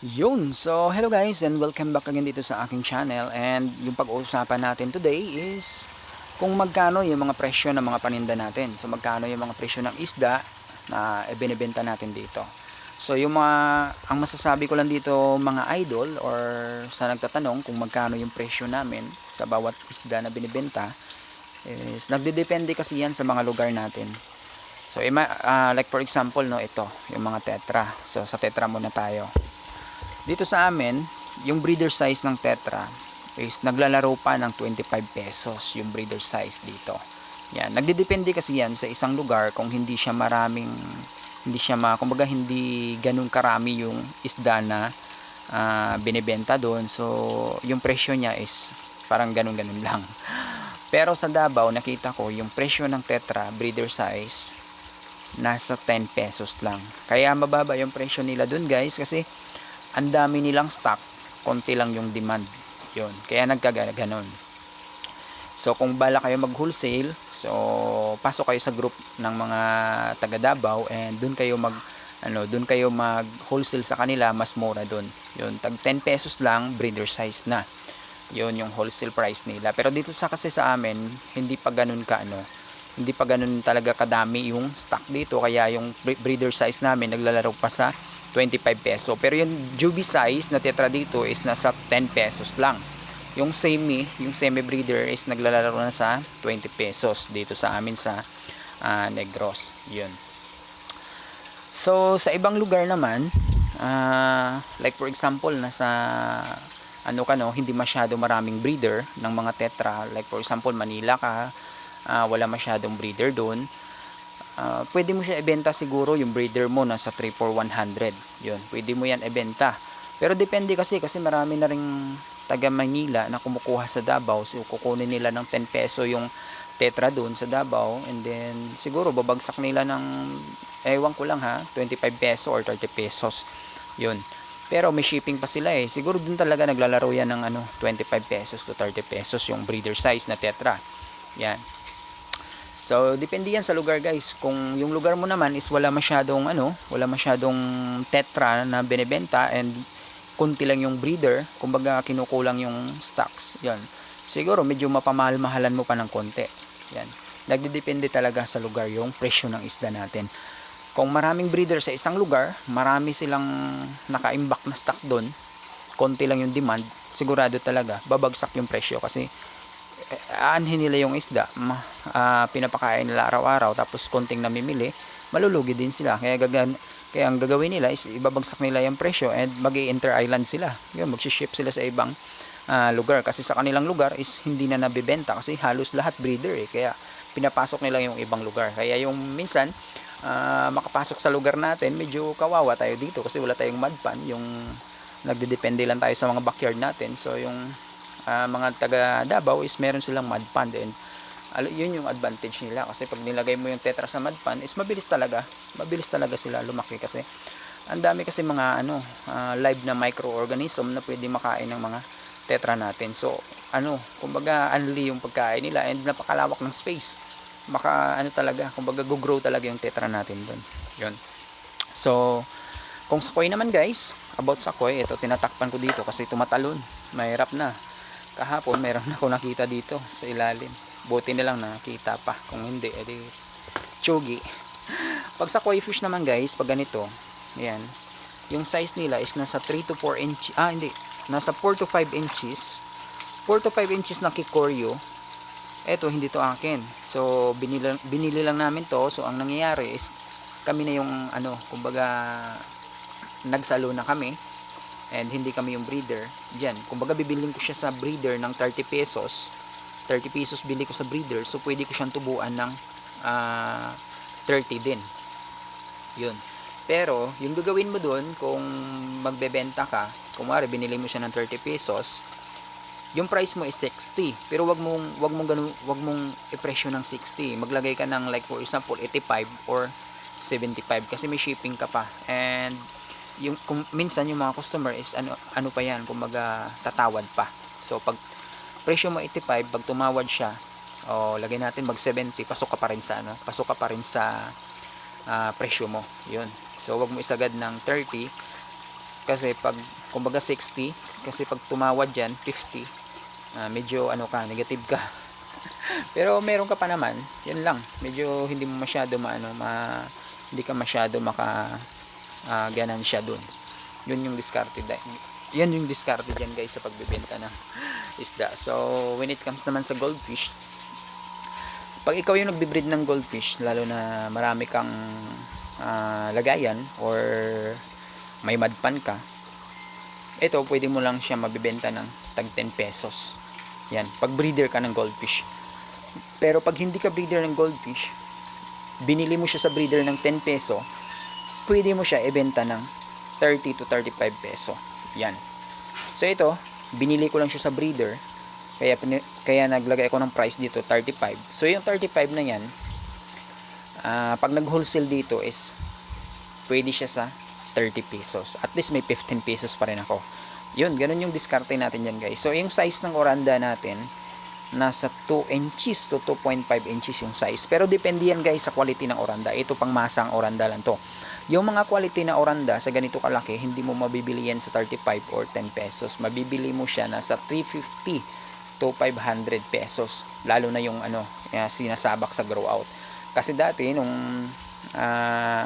Yun, so hello guys and welcome back again dito sa aking channel and yung pag-uusapan natin today is kung magkano yung mga presyo ng mga paninda natin. So magkano yung mga presyo ng isda na ibinibenta natin dito. So yung mga, ang masasabi ko lang dito mga idol or sa nagtatanong kung magkano yung presyo namin sa bawat isda na binibenta is nagdedepende kasi yan sa mga lugar natin. So ima, ah, like for example no ito, yung mga tetra. So sa tetra muna tayo. Dito sa amin, yung breeder size ng Tetra is naglalaro pa ng 25 pesos yung breeder size dito. Yan, nagdedepende kasi yan sa isang lugar kung hindi siya maraming hindi siya ma, kumbaga hindi ganun karami yung isda na ah, binebenta doon. So, yung presyo niya is parang ganun-ganun lang. Pero sa Davao, nakita ko yung presyo ng Tetra breeder size nasa 10 pesos lang. Kaya mababa yung presyo nila doon guys kasi ang dami nilang stock, konti lang yung demand. Yun. Kaya nagkaganon. So kung bala kayo mag-wholesale, so pasok kayo sa group ng mga taga Davao and doon kayo mag ano, doon kayo mag-wholesale sa kanila, mas mura doon. Yun, tag 10 pesos lang, breeder size na. Yun yung wholesale price nila. Pero dito sa kasi sa amin, hindi pa ganun ka ano, hindi pa ganun talaga kadami yung stock dito kaya yung bre- breeder size namin naglalaro pa sa 25 peso. Pero yung Juby size na tetra dito is nasa 10 pesos lang. Yung semi, yung semi breeder is naglalaro na sa 20 pesos dito sa amin sa ah, Negros. Yun. So sa ibang lugar naman, ah, like for example nasa ano ka no, hindi masyado maraming breeder ng mga tetra. Like for example Manila ka, ah, wala masyadong breeder doon. Ah, pwede mo siya ibenta siguro yung breeder mo nasa 3 for 100. Yun, pwede mo yan ibenta. Pero depende kasi kasi marami na ring taga Manila na kumukuha sa Davao. So kukunin nila ng 10 peso yung tetra doon sa Davao and then siguro babagsak nila ng ewan ko lang ha 25 peso or 30 pesos yun pero may shipping pa sila eh siguro dun talaga naglalaro yan ng ano 25 pesos to 30 pesos yung breeder size na tetra yan So, depende yan sa lugar guys. Kung yung lugar mo naman is wala masyadong ano, wala masyadong tetra na binebenta and kunti lang yung breeder, kumbaga kinukulang yung stocks. Yan. Siguro medyo mapamahal-mahalan mo pa ng konti. Yan. Nagdedepende talaga sa lugar yung presyo ng isda natin. Kung maraming breeder sa isang lugar, marami silang nakaimbak na stock doon, konti lang yung demand, sigurado talaga babagsak yung presyo kasi aanhin nila yung isda, ah, pinapakain nila araw-araw tapos konting namimili, malulugi din sila. Kaya gagan kaya ang gagawin nila is ibabagsak nila yung presyo and mag inter-island sila. Yun, mag-ship sila sa ibang ah, lugar kasi sa kanilang lugar is hindi na nabibenta kasi halos lahat breeder eh. Kaya pinapasok nila yung ibang lugar. Kaya yung minsan ah, makapasok sa lugar natin, medyo kawawa tayo dito kasi wala tayong mud pan, yung nagdedepende lang tayo sa mga backyard natin. So yung ah, mga taga Davao is meron silang mud pond and yun yung advantage nila kasi pag nilagay mo yung tetra sa mud pond is mabilis talaga mabilis talaga sila lumaki kasi ang dami kasi mga ano ah, live na microorganism na pwede makain ng mga tetra natin. So ano kumbaga unli yung pagkain nila and napakalawak ng space. Maka ano talaga kumbaga go-grow talaga yung tetra natin doon yun. So kung sakoy naman guys about sakoy ito tinatakpan ko dito kasi tumatalon. Mahirap na kahapon meron ako nakita dito sa ilalim. Buti na lang nakita pa. Kung hindi edi chogi pag sa koi fish naman guys pag ganito ayan yung size nila is nasa 3 to 4 inch ah hindi nasa 4 to 5 inches. 4 to 5 inches na kikoryo eto hindi to akin. So binili, binili lang namin to. So ang nangyayari is kami na yung ano kumbaga nagsalo na kami and hindi kami yung breeder. Dyan kumbaga bibilin ko siya sa breeder ng 30 pesos. 30 pesos bili ko sa breeder so pwede ko siyang tubuan ng ah, 30 din. Yun. Pero yung gagawin mo doon kung magbebenta ka kumari binili mo siya ng 30 pesos yung price mo is 60 pero wag mong wag mong ganun wag mong ipresyo ng 60 maglagay ka ng like for example 85 or 75 kasi may shipping ka pa. And yung kung, minsan yung mga customer is ano ano pa yan kumbaga tatawad pa so pag presyo mo 85 pag tumawad siya o lagay natin mag 70 pasok ka pa rin sa ano pasok ka pa rin sa ah, presyo mo yun so wag mo isagad ng 30 Kasi pag, kumbaga 60, kasi pag tumawad yan, 50, ah, medyo ano ka, negative ka. Pero meron ka pa naman, yun lang. Medyo hindi mo masyado maano, ma, hindi ka masyado maka ah, ganansya dun. Yun yung diskarte da- yan yung diskarte dyan guys sa pagbebenta ng isda. So, when it comes naman sa goldfish, pag ikaw yung nagbe-breed ng goldfish, lalo na marami kang ah, lagayan or may madpan ka, ito pwede mo lang siya mabibenta ng tag 10 pesos. Yan, pag breeder ka ng goldfish. Pero pag hindi ka breeder ng goldfish, binili mo siya sa breeder ng 10 peso, pwede mo siya ibenta ng 30 to 35 peso. Yan. So ito, binili ko lang siya sa breeder, kaya kaya naglagay ako ng price dito 35. So yung 35 na yan, ah, pag nag-wholesale dito is pwede siya sa 30 pesos. At least may 15 pesos pa rin ako. Yun, ganun yung diskarte natin yan guys. So yung size ng oranda natin, nasa 2 inches to 2.5 inches yung size. Pero depende yan guys sa quality ng oranda. Ito pang masang oranda lang to. Yung mga quality na oranda sa ganito kalaki, hindi mo mabibili yan sa 35 or 10 pesos. Mabibili mo siya nasa 350 to 500 pesos. Lalo na yung ano, eh, sinasabak sa grow out. Kasi dati nung ah,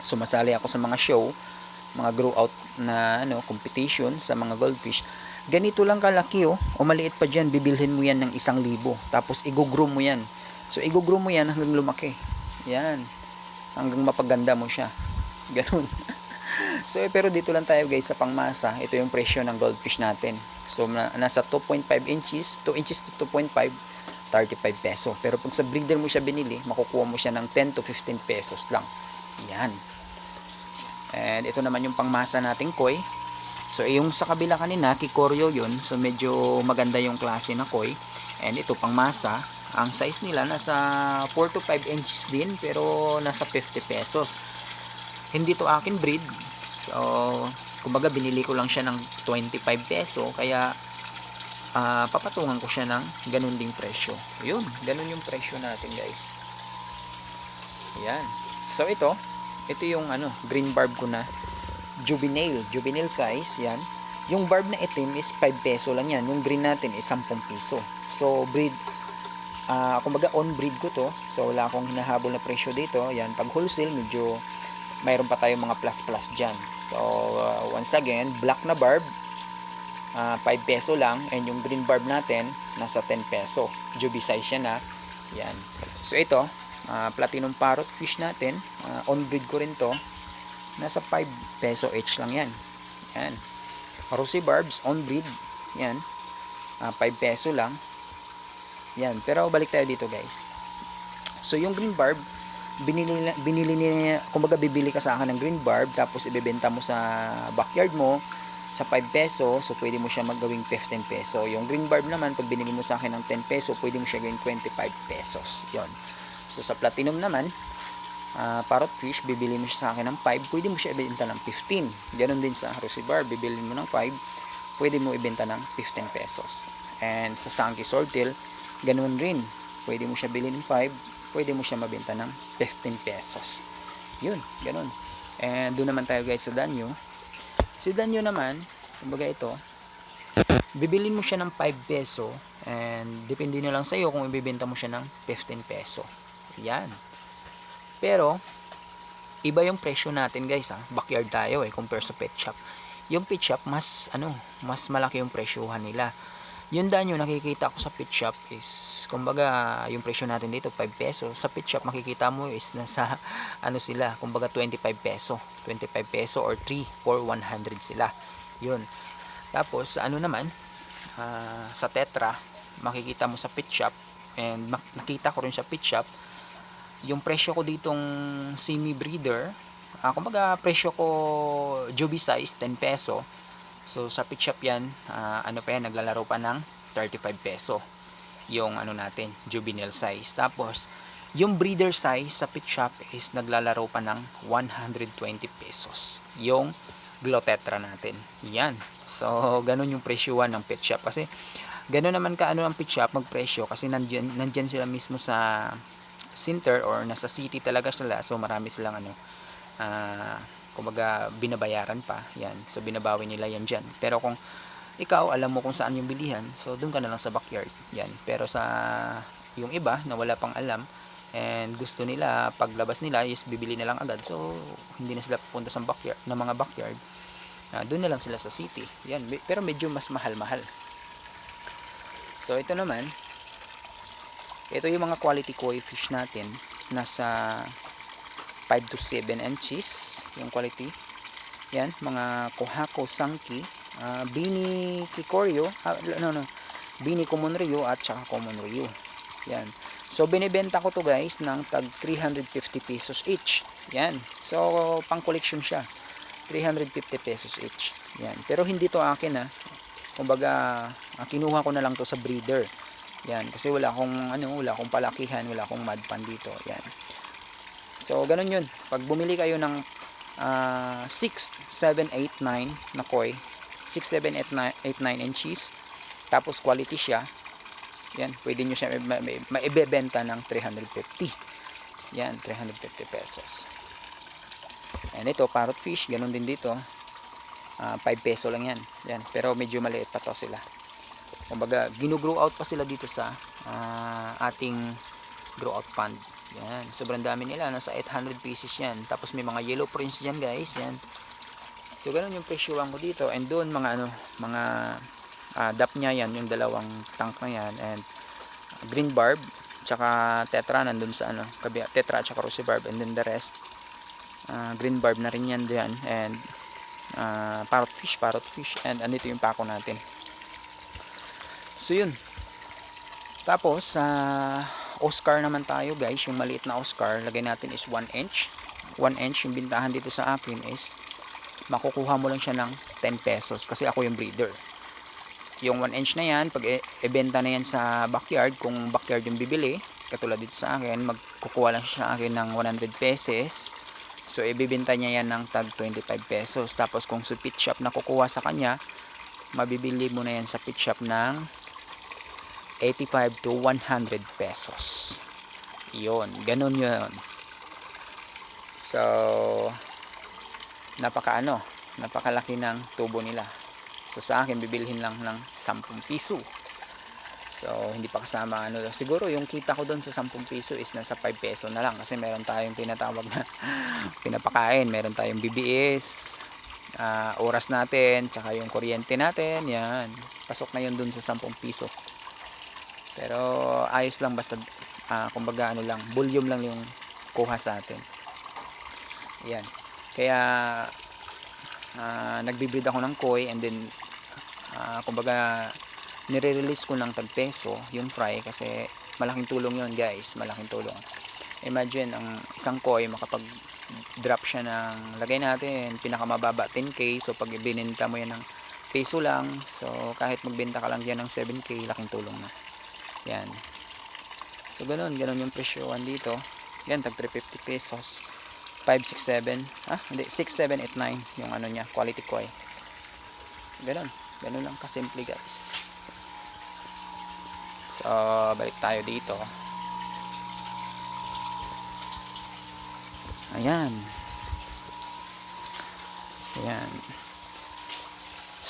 sumasali ako sa mga show, mga grow out na ano, competition sa mga goldfish, ganito lang kalaki oh, o maliit pa dyan, bibilhin mo yan ng isang libo. Tapos i-grow mo yan. So i-grow mo yan hanggang lumaki. Yan. Hanggang mapaganda mo siya. Ganun. so eh, pero dito lang tayo guys sa pangmasa. Ito yung presyo ng goldfish natin. So na, nasa 2.5 inches, 2 inches to 2.5 35 peso. Pero pag sa breeder mo siya binili, makukuha mo siya ng 10 to 15 pesos lang. Yan. And ito naman yung pangmasa nating koi. So yung sa kabila kanina, kikoryo yun. So medyo maganda yung klase na koi. And ito pangmasa, ang size nila nasa 4 to 5 inches din pero nasa 50 pesos. Hindi to akin breed. So kumbaga binili ko lang siya ng 25 peso kaya ah, papatungan ko siya ng ganun ding presyo. Yun, ganun yung presyo natin guys. Yan. So ito, ito yung ano, green barb ko na juvenile, juvenile size, yan. Yung barb na itim is 5 peso lang yan. Yung green natin is 10 piso. So breed ah kumbaga on breed ko to. So wala akong hinahabol na presyo dito. Yan, pag wholesale medyo mayroon pa tayong mga plus plus diyan. So ah, once again, black na barb ah 5 peso lang and yung green barb natin nasa 10 peso. Juby size siya na. Yan. So ito, ah, platinum parrot fish natin, ah, on breed ko rin to. Nasa 5 peso each lang yan. Yan. Rosy barbs on breed. Yan. Ah, 5 peso lang. Yan. Pero balik tayo dito guys. So yung green barb, binili, binili niya, kumbaga bibili ka sa akin ng green barb, tapos ibebenta mo sa backyard mo, sa 5 peso, so pwede mo siya maggawing 15 peso. Yung green barb naman, pag binili mo sa akin ng 10 peso, pwede mo siya gawing 25 pesos. Yon. So sa platinum naman, ah, parrot fish, bibili mo siya sa akin ng 5, pwede mo siya ibenta ng 15. Ganon din sa rosy barb, bibili mo ng 5, pwede mo ibenta ng 15 pesos. And sa Sankey Swordtail, ganun rin. Pwede mo siya bilhin ng 5, pwede mo siya mabenta ng 15 pesos. Yun, ganun. And doon naman tayo guys sa Danyo. Si Danyo naman, kumbaga ito, bibilin mo siya ng 5 peso and depende na lang sa iyo kung ibebenta mo siya ng 15 peso. Yan. Pero, iba yung presyo natin guys ha. Backyard tayo eh, compare sa pet shop. Yung pet shop, mas, ano, mas malaki yung presyohan nila. Yung danyo nakikita ko sa pet shop is, kumbaga, yung presyo natin dito, 5 peso. Sa pet shop, makikita mo is nasa, ano sila, kumbaga 25 peso. 25 peso or 3 for 100 sila. Yun. Tapos, ano naman, ah, sa Tetra, makikita mo sa pet shop, and nakita ko rin sa pet shop, yung presyo ko ditong semi breeder ah kumbaga presyo ko Joby size 10 peso so sa pet shop yan ah, ano pa yan naglalaro pa ng 35 peso yung ano natin juvenile size. Tapos yung breeder size sa pet shop is naglalaro pa ng 120 pesos yung glotetra natin. Yan. So ganun yung presyuhan ng pet shop. Kasi ganun naman ka ano ang pet shop magpresyo kasi nandiyan, nandiyan sila mismo sa center or nasa city talaga sila. So marami silang ano ah, kumbaga binabayaran pa. Yan. So binabawi nila yan dyan. Pero kung ikaw alam mo kung saan yung bilihan so doon ka na lang sa backyard. Yan. Pero sa yung iba na wala pang alam and gusto nila paglabas nila is bibili na lang agad. So hindi na sila pupunta sa backyard na mga backyard. Ah, doon na lang sila sa city. Yan. Pero medyo mas mahal-mahal. So ito naman ito yung mga quality koi fish natin nasa 5 to 7 inches yung quality. Yan mga kohako sanki ah, bini kikorio ah, no no bini common ryu at saka common ryu yan. So binibenta ko to guys ng tag 350 pesos each. Yan. So pang collection siya. 350 pesos each. Yan. Pero hindi to akin ah. Kumbaga kinuha ko na lang to sa breeder. Yan. Kasi wala akong ano wala akong palakihan wala akong mud pan dito. Yan so ganun yun. Pag bumili kayo ng ah, 6 7 8 9 na koi 6 7 8 9 8 9 inches tapos quality siya yan pwede nyo siya ma- ma- maibebenta ng 350 yan 350 pesos. And ito parrot fish ganun din dito. Ah, 5 peso lang yan. yan pero medyo maliit pa to sila. Kumbaga ginugrow out pa sila dito sa ah, ating grow out pond yan sobrang dami nila. Nasa 800 pieces yan. Tapos may mga yellow prints dyan guys. Yan. So ganun yung presyuhan ko dito. And doon mga ano mga ah, dap nya yan yung dalawang tank na yan. And green barb tsaka tetra nandun sa ano tetra tsaka rosy barb. And then the rest ah, green barb na rin yan dyan. And ah, parrot fish parrot fish. And andito yung pako natin. So yun. Tapos sa Oscar naman tayo guys. Yung maliit na Oscar lagay natin is 1 inch. 1 inch yung bintahan dito sa akin is makukuha mo lang siya ng 10 pesos kasi ako yung breeder. Yung 1 inch na yan pag e- ibenta na yan sa backyard kung backyard yung bibili katulad dito sa akin magkukuha lang siya sa akin ng 100 pesos. So ibibenta niya yan ng tag 25 pesos. Tapos kung sa pit shop na kukuha sa kanya mabibili mo na yan sa pit shop ng 85 to 100 pesos. Yun ganun yun. So napaka ano napakalaki ng tubo nila. So sa akin bibilhin lang ng 10 piso. So hindi pa kasama ano siguro yung kita ko doon sa 10 piso is nasa 5 peso na lang kasi meron tayong tinatawag na pinapakain. Meron tayong BBS ah, oras natin tsaka yung kuryente natin yan. Pasok na yun dun sa 10 piso pero ayos lang basta ah, kumbaga ano lang volume lang yung kuha sa atin. Yan. Kaya ah, nagbi-breed ako ng koi and then ah, kumbaga nire-release ko ng tag peso yung fry kasi malaking tulong yun guys malaking tulong. Imagine ang isang koi makapag drop siya ng lagay natin pinakamababa 10k so pag bininta mo yan ng peso lang so kahit magbenta ka lang yan ng 7k laking tulong na yan. So ganun ganun yung presyoan dito. Yan tag 350 pesos. 5, 6, 7 ah hindi. 6, 7, 8, 9 yung ano niya quality koi ganun. Ganun lang kasimple guys. So balik tayo dito. Ayan. Ayan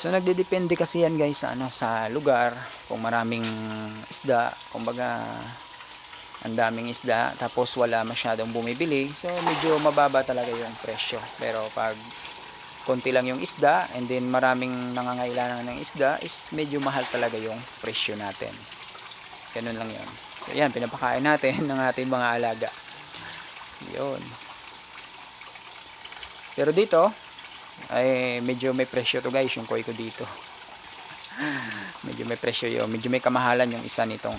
so nagdedepende kasi yan guys sa ano sa lugar. Kung maraming isda kumbaga ang daming isda tapos wala masyadong bumibili. So medyo mababa talaga yung presyo. Pero pag konti lang yung isda and then maraming nangangailangan ng isda is medyo mahal talaga yung presyo natin. Ganun lang yun. So yan pinapakain natin ng ating mga alaga. Yun. Pero dito ay medyo may presyo to guys yung koi ko dito. Medyo may presyo yun. Medyo may kamahalan yung isa nitong.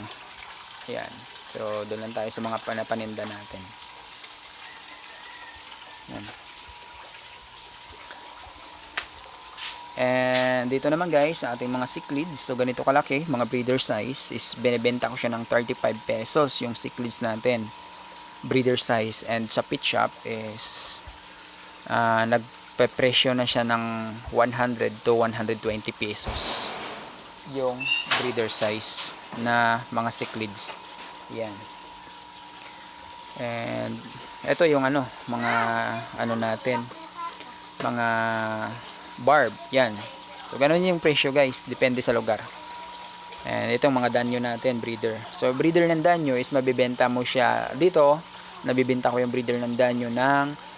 Yan pero doon lang tayo sa mga panapaninda natin. Yan And dito naman guys, sa ating mga cichlids, so ganito kalaki, mga breeder size, is binebenta ko siya ng 35 pesos yung cichlids natin. Breeder size. And sa pit shop is ah nagpe-presyo na siya ng 100 to 120 pesos yung breeder size na mga cichlids. Yan. And ito yung ano, mga ano natin, mga barb. Yan. So, ganun yung presyo guys. Depende sa lugar. And itong mga danyo natin, breeder. So, breeder ng danyo is mabibenta mo siya dito. Nabibenta ko yung breeder ng danyo ng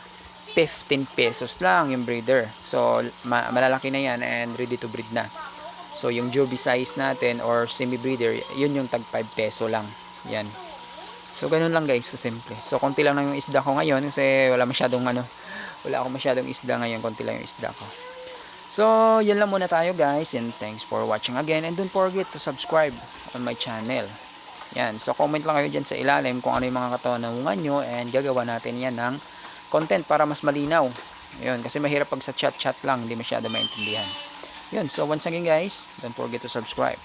15 pesos lang yung breeder. So, ma- malalaki na yan and ready to breed na. So, yung Joby size natin or semi-breeder, yun yung tag 5 peso lang. Yan. So, ganun lang guys, kasimple. So, konti lang na yung isda ko ngayon kasi wala masyadong ano, wala akong masyadong isda ngayon, konti lang yung isda ko. So, yun lang muna tayo guys and thanks for watching again and don't forget to subscribe on my channel. Yan, so comment lang kayo dyan sa ilalim kung ano yung mga katanungan nyo and gagawa natin yan ng content para mas malinaw. Yun, kasi mahirap pag sa chat-chat lang, hindi masyado maintindihan. Yun, so once again guys, don't forget to subscribe.